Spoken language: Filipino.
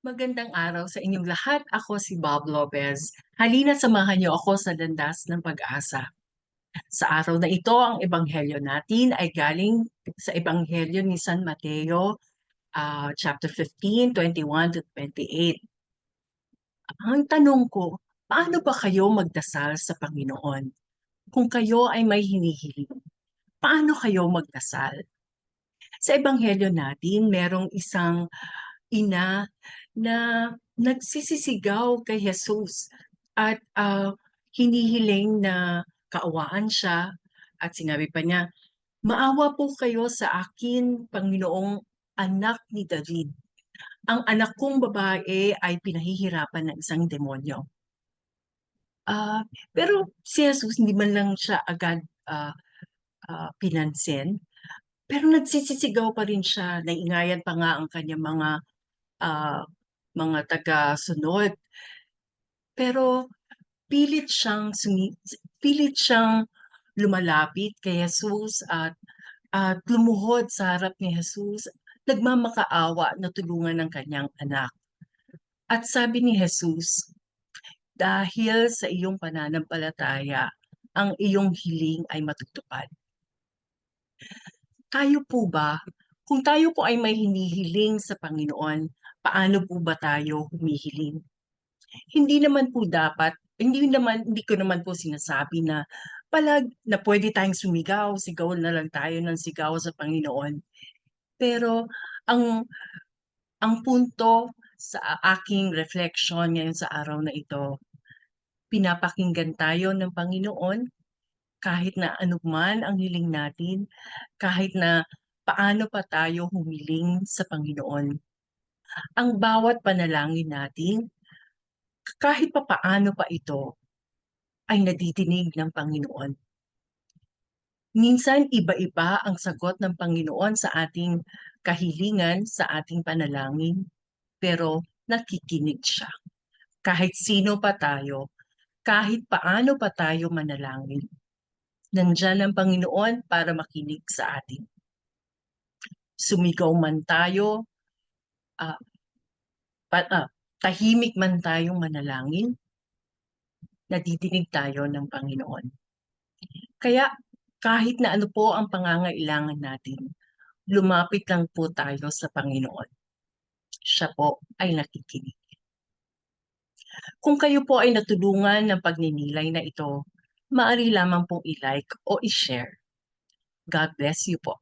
Magandang araw sa inyong lahat. Ako si Bob Lopez. Halina't samahan niyo ako sa landas ng pag-asa. Sa araw na ito, ang ebanghelyo natin ay galing sa ebanghelyo ni San Mateo, ah, chapter 15, 21 to 28. Ang tanong ko, paano ba kayo magdasal sa Panginoon? Kung kayo ay may hinihiling, paano kayo magdasal? Sa ebanghelyo natin, merong isang ina na nagsisisigaw kay Jesus at ah, hinihiling na kaawaan siya at sinabi pa niya, Maawa po kayo sa akin, Panginoong anak ni David. Ang anak kong babae ay pinahihirapan ng isang demonyo. Ah, pero si Jesus hindi man lang siya agad ah, ah, pinansin, pero nagsisisigaw pa rin siya, naingayan pa nga ang kanyang mga ah, mga taga-sunod. Pero pilit siyang pilit siyang lumalapit kay Jesus at at lumuhod sa harap ni Jesus, nagmamakaawa na tulungan ang kanyang anak. At sabi ni Jesus, dahil sa iyong pananampalataya, ang iyong hiling ay matutupad. Tayo po ba, kung tayo po ay may hinihiling sa Panginoon, paano po ba tayo humihiling? Hindi naman po dapat, hindi naman, hindi ko naman po sinasabi na palag na pwede tayong sumigaw, sigaw na lang tayo ng sigaw sa Panginoon. Pero ang ang punto sa aking reflection ngayon sa araw na ito, pinapakinggan tayo ng Panginoon kahit na anuman ang hiling natin, kahit na paano pa tayo humiling sa Panginoon. Ang bawat panalangin natin, kahit pa paano pa ito, ay nadidinig ng Panginoon. Minsan iba-iba ang sagot ng Panginoon sa ating kahilingan, sa ating panalangin, pero nakikinig siya. Kahit sino pa tayo, kahit paano pa tayo manalangin, nandyan ang Panginoon para makinig sa atin. Sumigaw man tayo, ah, pa, ah, tahimik man tayong manalangin, nadidinig tayo ng Panginoon. Kaya kahit na ano po ang pangangailangan natin, lumapit lang po tayo sa Panginoon. Siya po ay nakikinig. Kung kayo po ay natulungan ng pagninilay na ito, maaari lamang pong i-like o i-share. God bless you po.